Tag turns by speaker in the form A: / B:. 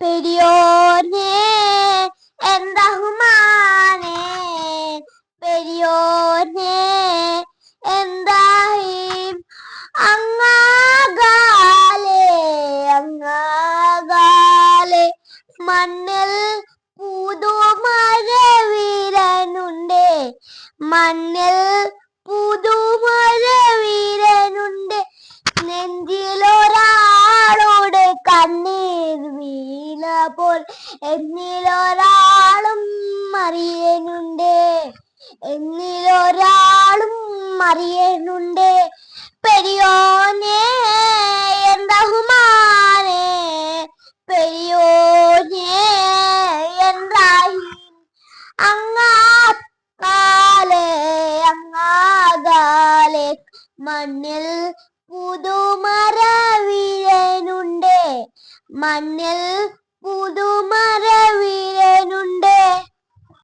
A: പെരിയോനെ എന്തഹുമാനെ പെരിയോനെ എന്തായും അങ്ങാകാലെ അങ്ങാകാലെ മണ്ണിൽ പുതുമഴ വീരനുണ്ട് മണ്ണിൽ പുതുമഴ പോൽ എന്നിലൊരാളും അറിയനുണ്ട് എന്നിലൊരാളും അറിയനുണ്ട് പെരിയോനെ എന്തഹുമാനെ പെരിയോനെ എന്തായി അങ്ങാകാലെ അങ്ങാതാലെ? മണ്ണിൽ പുതുമര വീഴനുണ്ട്. മണ്ണിൽ புது மரவிர